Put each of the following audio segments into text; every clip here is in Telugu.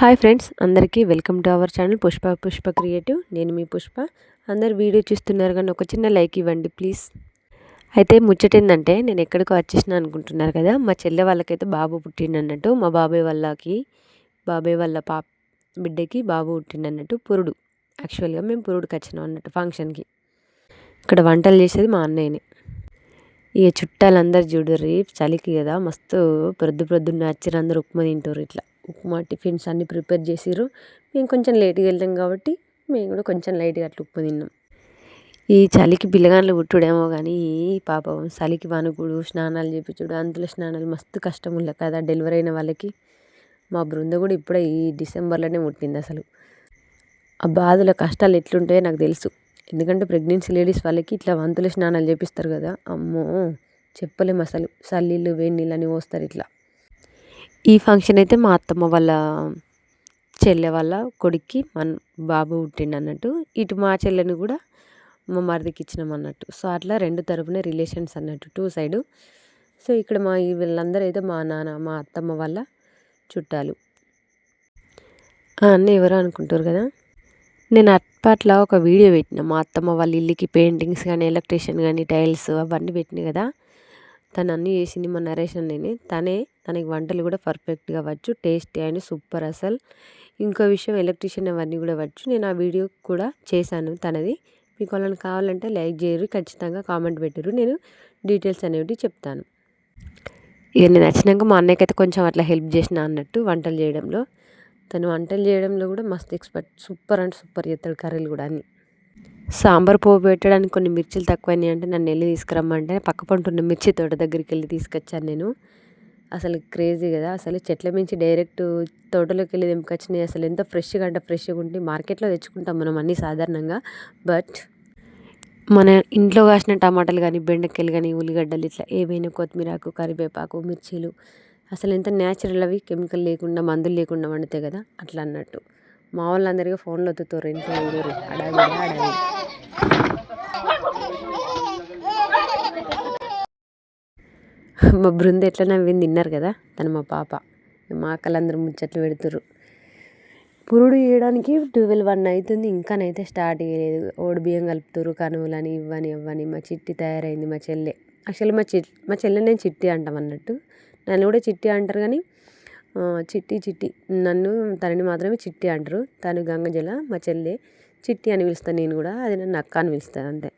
హాయ్ ఫ్రెండ్స్ అందరికీ welcome to our channel Pushpa Pushpa creative. నేను మీ పుష్ప. అందరు వీడియో చూస్తున్నారు కానీ ఒక చిన్న లైక్ ఇవ్వండి ప్లీజ్. అయితే ముచ్చట ఏంటంటే నేను ఎక్కడికో వచ్చేసిన అనుకుంటున్నారు కదా మా చెల్లె వాళ్ళకైతే బాబు పుట్టిండన్నట్టు మా బాబాయ్ వాళ్ళకి బాబాయ్ వాళ్ళ పాప బిడ్డకి బాబు పుట్టిండన్నట్టు పురుడు. యాక్చువల్గా మేము పురుడుకి వచ్చినాం అన్నట్టు ఫంక్షన్కి ఇక్కడ వంటలు చేసేది మా అన్నయ్యనే. ఇక చుట్టాలందరూ చూడరు చలికి కదా మస్తు ప్రొద్దు ప్రొద్దున్న వచ్చారు ఉప్మా తింటారు ఇట్లా. ఉప్మా టిఫిన్స్ అన్నీ ప్రిపేర్ చేసిర్రు. మేము కొంచెం లేట్గా వెళ్తాం కాబట్టి మేము కూడా కొంచెం లైట్గా అట్లా ఉప్మా తిన్నాం. ఈ చలికి పిల్లగాళ్ళు పుట్టుడేమో కానీ పాపం చలికి వణుకుడు స్నానాలు చేపించుడు అందులో స్నానాలు మస్తు కష్టం ఉండే కదా డెలివరీ అయిన వాళ్ళకి. మా బృంద కూడా ఇప్పుడే ఈ డిసెంబర్లోనే పుట్టింది అసలు. ఆ బాధల కష్టాలు ఎట్లుంటాయో నాకు తెలుసు. ఎందుకంటే ప్రెగ్నెన్సీ లేడీస్ వాళ్ళకి ఇట్లా వంతుల స్నానాలు చేపిస్తారు కదా. అమ్మో! చెప్పలేము అసలు. చల్లీళ్ళు వేడి నీళ్ళు అని పోస్తారు ఇట్లా. ఈ ఫంక్షన్ అయితే మా అత్తమ్మ వాళ్ళ చెల్లె వాళ్ళ కొడుక్కి మన బాబు పుట్టిండు అన్నట్టు. ఇటు మా చెల్లెని కూడా మా మరిదికి ఇచ్చినాం అన్నట్టు. సో అట్లా రెండు తరపున రిలేషన్స్ అన్నట్టు టూ సైడు. సో ఇక్కడ మా వీళ్ళందరూ అయితే మా నాన్న మా అత్తమ్మ వాళ్ళ చుట్టాలు. అన్నీ ఎవరు అనుకుంటారు కదా? నేను అప్పట్లో ఒక వీడియో పెట్టిన. మా అత్తమ్మ వాళ్ళ ఇల్లుకి పెయింటింగ్స్ కానీ ఎలక్ట్రీషియన్ కానీ టైల్స్ అవన్నీ పెట్టినాయి కదా? తను అన్నీ చేసింది మా నరేష్ అన్నయ్యని. తనే తనకి వంటలు కూడా పర్ఫెక్ట్గా వచ్చు టేస్టీ అండ్ సూపర్ అసలు. ఇంకో విషయం ఎలక్ట్రీషియన్ అవన్నీ కూడా వచ్చు నేను ఆ వీడియో కూడా చేశాను తనది. మీకు వాళ్ళని కావాలంటే లైక్ చేయరు ఖచ్చితంగా కామెంట్ పెట్టరు నేను డీటెయిల్స్ అనేవి చెప్తాను. ఇక నేను వచ్చినాక మా అన్నయ్యకి అయితే కొంచెం అట్లా హెల్ప్ చేసిన అన్నట్టు వంటలు చేయడంలో. తను వంటలు చేయడంలో కూడా మస్తు ఎక్స్పర్ట్ సూపర్ అండ్ సూపర్ చేస్తాడు కర్రీలు కూడా అన్నీ. సాంబార్ పోపు పెట్టడానికి కొన్ని మిర్చిలు తక్కువైనాయి అంటే నన్ను వెళ్ళి తీసుకురమ్మంటే పక్క పంటున్న మిర్చి తోట దగ్గరికి వెళ్ళి తీసుకొచ్చాను నేను. అసలు క్రేజీ కదా అసలు చెట్ల మించి డైరెక్ట్ తోటలోకి వెళ్ళి తెంపుకొచ్చినాయి అసలు ఎంత ఫ్రెష్గా అంటే ఫ్రెష్గా ఉంటే మార్కెట్లో తెచ్చుకుంటాం మనం అన్నీ సాధారణంగా. బట్ మన ఇంట్లో కాసిన టమాటాలు కానీ బెండకాయలు కానీ ఉల్లిగడ్డలు ఇట్లా ఏవైనా కొత్తిమీరాకు కరివేపాకు మిర్చీలు అసలు ఎంత న్యాచురల్ అవి కెమికల్ లేకుండా మందులు లేకుండా వండుతాయి కదా అట్లా అన్నట్టు. మా వాళ్ళందరికీ ఫోన్లో వత్తుతారు ఇంట్లో ఊరు అడవి మా బృంద ఎట్లా నవ్వింది తిన్నారు కదా? తను మా పాప. మా అక్కలందరూ ముచ్చట్లు పెడుతురు పురుడు వేయడానికి ట్వెల్వ్ వన్ అవుతుంది ఇంకానైతే స్టార్ట్ చేయలేదు ఓడి బియ్యం కలుపుతురు కనువులని ఇవ్వని ఇవ్వని. మా చిట్టి తయారైంది మా చెల్లె. యాక్చువల్లీ మా చిట్ మా చెల్లె నేను చిట్టి అంటాం అన్నట్టు. నన్ను కూడా చిట్టి అంటారు కానీ చిట్టి చిట్టి. నన్ను తనని మాత్రమే చిట్టి అంటారు. తను గంగజల మా చెల్లె. చిట్టి అని పిలుస్తాను నేను కూడా అది నన్ను అక్క అని పిలుస్తాను అంతే.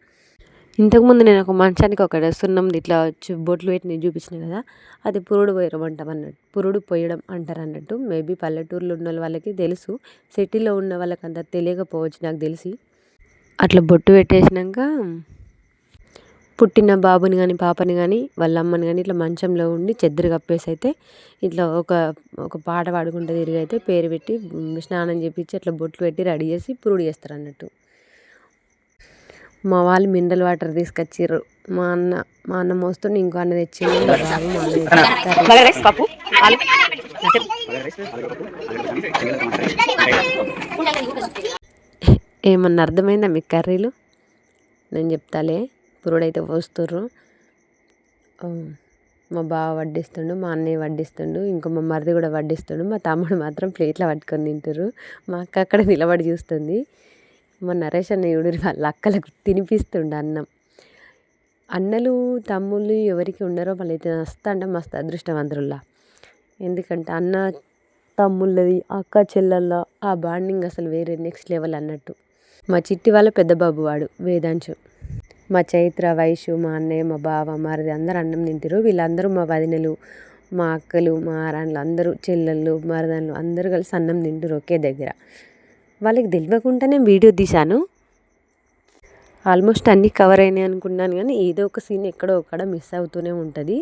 ఇంతకుముందు నేను ఒక మంచానికి ఒక సున్నం ఇట్లా బొట్లు పెట్టి నేను చూపించిన కదా అది పురుడు పోయడం అంటాం అన్నట్టు పురుడు పోయడం అంటారు అన్నట్టు మేబీ పల్లెటూరులో ఉన్న వాళ్ళకి తెలుసు సిటీలో ఉన్న వాళ్ళకి అంత తెలియకపోవచ్చు నాకు తెలిసి. అట్లా బొట్టు పెట్టేసినాక పుట్టిన బాబుని కానీ పాపని కానీ వాళ్ళ అమ్మని కానీ ఇట్లా మంచంలో ఉండి చెద్దరు కప్పేసి అయితే ఇట్లా ఒక ఒక పాట పాడుకుంటూ తిరిగి అయితే పేరు పెట్టి స్నానం చేపించి అట్లా బొట్లు పెట్టి రెడీ చేసి పురుడు చేస్తారు అన్నట్టు. మా వాళ్ళు మినరల్ వాటర్ తీసుకొచ్చిర్రు. మా అన్న మా అన్న మోస్తుండే ఇంకో అన్న తెచ్చిండు. ఏమన్నా అర్థమైందా మీకు కర్రీలు? నేను చెప్తాలే. పురుడైతే పోస్తుర్రు. మా బావ వడ్డిస్తుండు మా అన్నయ్య వడ్డిస్తుండు ఇంకో మా మరిది కూడా వడ్డిస్తుండు. మా తమ్ముడు మాత్రం ప్లేట్లో పట్టుకొని తింటారు మా అక్క అక్కడ నిలబడి చూస్తుంది. మా నరేష్ అన్నయ్యుడు వాళ్ళ అక్కలకు తినిపిస్తుండే అన్నం. అన్నలు తమ్ముళ్ళు ఎవరికి ఉండరో వాళ్ళైతే మస్తు అంటే మస్తు అదృష్టవంతుల్లా. ఎందుకంటే అన్న తమ్ముళ్ళది అక్క చెల్లెళ్ళ ఆ బాండింగ్ అసలు వేరే నెక్స్ట్ లెవెల్ అన్నట్టు. మా చిట్టి వాళ్ళ పెద్ద బాబు వాడు వేదాంశు. మా చైత్ర వైషు మా అన్నయ్య మా బావ మారిది అందరు అన్నం తింటారు వీళ్ళందరూ మా వదినలు మా అక్కలు మా ఆరాన్లు అందరూ చెల్లెళ్ళు మరదళ్ళు అందరూ కలిసి అన్నం తింటారు ఒకే దగ్గర. వాళ్ళకి తెలియకుండానే వీడియో తీశాను. ఆల్మోస్ట్ అన్నీ కవర్ అయినాయి అనుకున్నాను కానీ ఏదో ఒక సీన్ ఎక్కడో ఒక్కడ మిస్ అవుతూనే ఉంటుంది.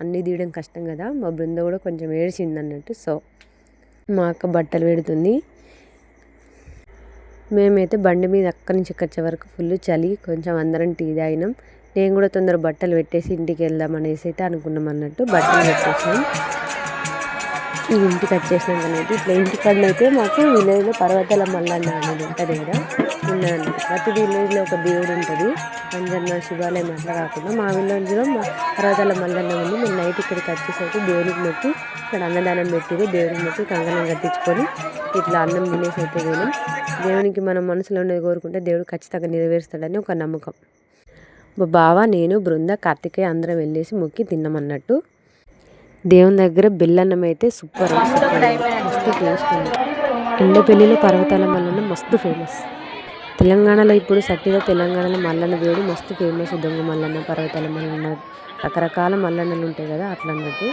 అన్నీ తీయడం కష్టం కదా మా బృంద కూడా కొంచెం ఏడ్చింది అన్నట్టు సో మా అక్క బట్టలు పెడుతుంది. మేమైతే బండి మీద అక్కడి నుంచి వచ్చే వరకు ఫుల్ చలి కొంచెం అందరం టీ తాగినాం. నేను కూడా తొందర బట్టలు పెట్టేసి ఇంటికి వెళ్దాం అనేసి అయితే అనుకున్నాం అన్నట్టు బట్టలు పెట్టేసాం ఈ ఇంటికి వచ్చేసినాక అనేది ఇట్లా ఇంటికాడ అయితే మాకు విలేజ్లో పర్వతాల మల్లన్న అనేది ఉంటుంది కదా ఉన్నాను ప్రతి విలేజ్లో ఒక దేవుడు ఉంటుంది. అంజన్న శివాలయం అట్లా కాకుండా మా విలేజ్లో మా పర్వతాల మల్లన్న ఉంది. మేము నైట్ ఇక్కడికి వచ్చేసరికి దేవుడికి మొక్కి ఇక్కడ అన్నదానం పెట్టిరు. దేవుడికి మొక్కి కంకణం కట్టించుకొని ఇట్లా అన్నం తినేసి అయితే పోయినాం. దేవునికి మనం మనసులో ఉన్నది కోరుకుంటే దేవుడు ఖచ్చితంగా నెరవేరుస్తాడని ఒక నమ్మకం. బావ నేను బృంద కార్తికేయ అందరం వెళ్ళేసి మొక్కి తిన్నామన్నట్టు. దేవుని దగ్గర బెల్లన్నం అయితే సూపర్ మస్తు టేస్ట్ ఉంది. ఎండపల్లిలో పర్వతాల మల్లన్న మస్తు ఫేమస్. తెలంగాణలో ఇప్పుడు సట్టిగా తెలంగాణలో మల్లన్న దేవుడు మస్తు ఫేమస్. దొంగ మల్లన్న పర్వతాల మల్లన్న రకరకాల మల్లన్నలు ఉంటాయి కదా అట్లా అన్నట్టు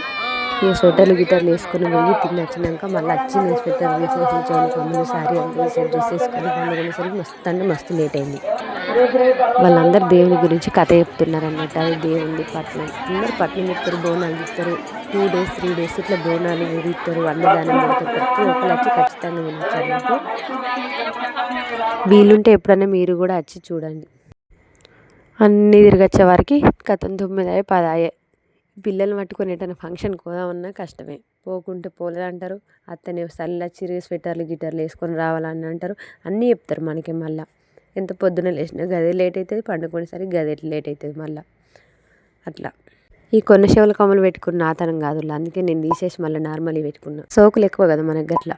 ఇక స్వెటర్లు గిటర్లు వేసుకొని పోయి తిని వచ్చినాక మళ్ళీ వచ్చి నేను స్వెటర్ వేసేసి చెవులు కమ్ములు సారీ అంతా వేసి డ్రెస్ వేసుకొని పండుకునేసరికి మస్తు అంటే మస్తు లేట్ అయింది. వాళ్ళందరూ దేవుని గురించి కథ చెప్తున్నారు అన్నట్టు అది దేవుంది పట్నం. అందరు పట్నం చెప్తారు బోనాలు చెప్తారు టూ డేస్ త్రీ డేస్ ఇట్లా బోనాలు ఊరిస్తారు అన్నదానం పెడతారు ప్రతి ఒక్కరు వచ్చి ఖచ్చితంగా వినొచ్చు అన్నట్టు. వీలుంటే ఎప్పుడైనా మీరు కూడా వచ్చి చూడండి. అన్నీ తిరిగొచ్చే వారికి కథం తొమ్మిదాయే పదాయే పిల్లలు పట్టుకొని ఎటైనా ఫంక్షన్కి పోదామన్నా కష్టమే. పోకుంటే పోలేదంటారు. అత్తనే చల్ల చిరి స్వెటర్లు గిటర్లు వేసుకొని రావాలని అంటారు. అన్నీ చెప్తారు మనకి మళ్ళీ. ఎంత పొద్దున లేచినా గదే లేట్ అవుతుంది పండుకునేసరికి గదే లేట్ అవుతుంది మళ్ళీ. అట్లా. ఈ కొన్న శివల కమ్మలు పెట్టుకున్న ఆతనం కాదు అందుకే నేను తీసేసి మళ్ళీ నార్మల్గా పెట్టుకున్నా. సోకులు ఎక్కువ కదా మనకి గట్లా.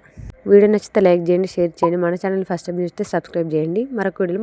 వీడియో నచ్చితే లైక్ చేయండి షేర్ చేయండి. మన ఛానల్ ఫస్ట్ టైం చూస్తే సబ్స్క్రైబ్ చేయండి. మరొక వీడియోలో